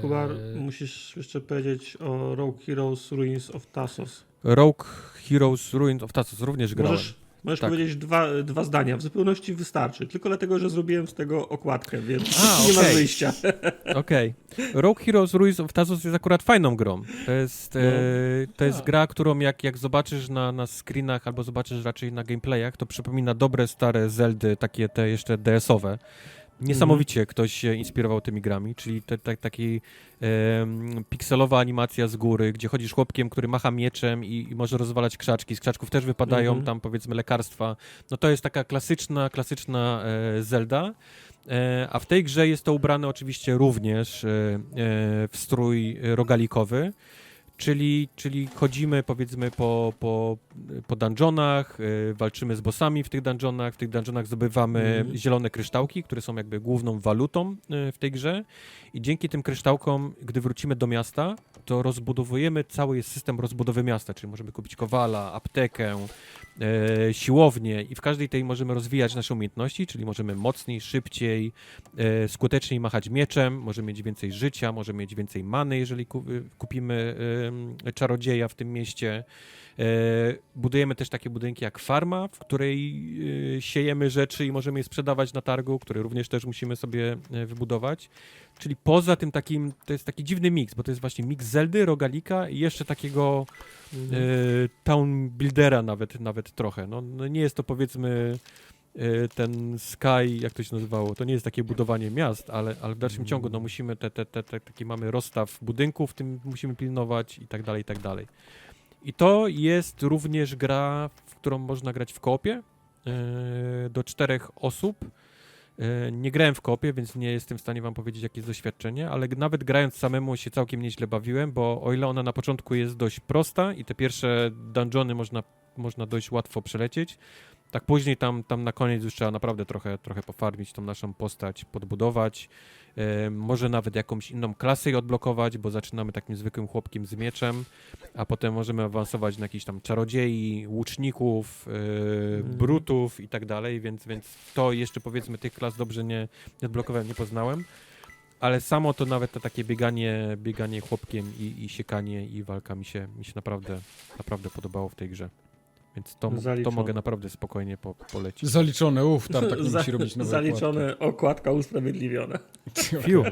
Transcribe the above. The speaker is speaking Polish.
Kuba, Eee, musisz jeszcze powiedzieć o Rogue Heroes Ruins of Tassos. Rogue Heroes Ruins of Tassos również grałem. Możesz, możesz Tak. powiedzieć dwa, dwa zdania. W zupełności wystarczy. Tylko dlatego, że zrobiłem z tego okładkę, więc A, nie ma okej. wyjścia. Okej. Rogue Heroes Ruins of Tassos jest akurat fajną grą. To jest, e, to jest Tak. gra, którą jak, jak zobaczysz na, na screenach albo zobaczysz raczej na gameplayach, to przypomina dobre, stare Zeldy, takie te jeszcze DS-owe. Niesamowicie ktoś się inspirował tymi grami, czyli te, te, taki pikselowa animacja z góry, gdzie chodzisz chłopkiem, który macha mieczem i, i może rozwalać krzaczki. Z krzaczków też wypadają Mhm. tam powiedzmy lekarstwa. No to jest taka klasyczna, klasyczna e, Zelda. E, a w tej grze jest to ubrane oczywiście również e, e, w strój rogalikowy, czyli, czyli chodzimy powiedzmy po, po, po dungeonach, e, walczymy z bossami w tych dungeonach, w tych dungeonach zdobywamy Mhm. zielone kryształki, które są jakby główną walutą e, w tej grze i dzięki tym kryształkom, gdy wrócimy do miasta, to rozbudowujemy cały system rozbudowy miasta, czyli możemy kupić kowala, aptekę, e, siłownię i w każdej tej możemy rozwijać nasze umiejętności, czyli możemy mocniej, szybciej, e, skuteczniej machać mieczem, możemy mieć więcej życia, możemy mieć więcej many, jeżeli ku, kupimy em, czarodzieja w tym mieście. E, budujemy też takie budynki jak farma, w której e, siejemy rzeczy i możemy je sprzedawać na targu, które również też musimy sobie e, wybudować. Czyli poza tym takim, to jest taki dziwny miks, bo to jest właśnie miks Zeldy, Rogalika i jeszcze takiego Mhm. town buildera nawet, nawet trochę. No, no nie jest to powiedzmy ten Sky, jak to się nazywało, to nie jest takie budowanie miast, ale, ale w dalszym ciągu no musimy te, te, te, te taki mamy rozstaw budynków, tym musimy pilnować i tak dalej, i tak dalej. I to jest również gra, w którą można grać w koopie e, do czterech osób. E, Nie grałem w kopie, więc nie jestem w stanie wam powiedzieć, jakie jest doświadczenie, ale nawet grając samemu się całkiem nieźle bawiłem, bo o ile ona na początku jest dość prosta i te pierwsze dungeony można, można dość łatwo przelecieć, tak później tam, tam na koniec już trzeba naprawdę trochę, trochę pofarmić tą naszą postać, podbudować, może nawet jakąś inną klasę jej odblokować, bo zaczynamy takim zwykłym chłopkiem z mieczem, a potem możemy awansować na jakichś tam czarodziei, łuczników, e, Mhm. brutów i tak dalej, więc, więc to jeszcze powiedzmy tych klas dobrze nie, nie odblokowałem, nie poznałem. Ale samo to nawet to takie bieganie, bieganie chłopkiem i, i siekanie i walka mi się, mi się naprawdę, naprawdę podobało w tej grze. Więc to, to mogę naprawdę spokojnie po, polecić. Zaliczone, uff, Tartak nie Za- musi robić nowej Zaliczone, okładka usprawiedliwiona. okładki. Fiu.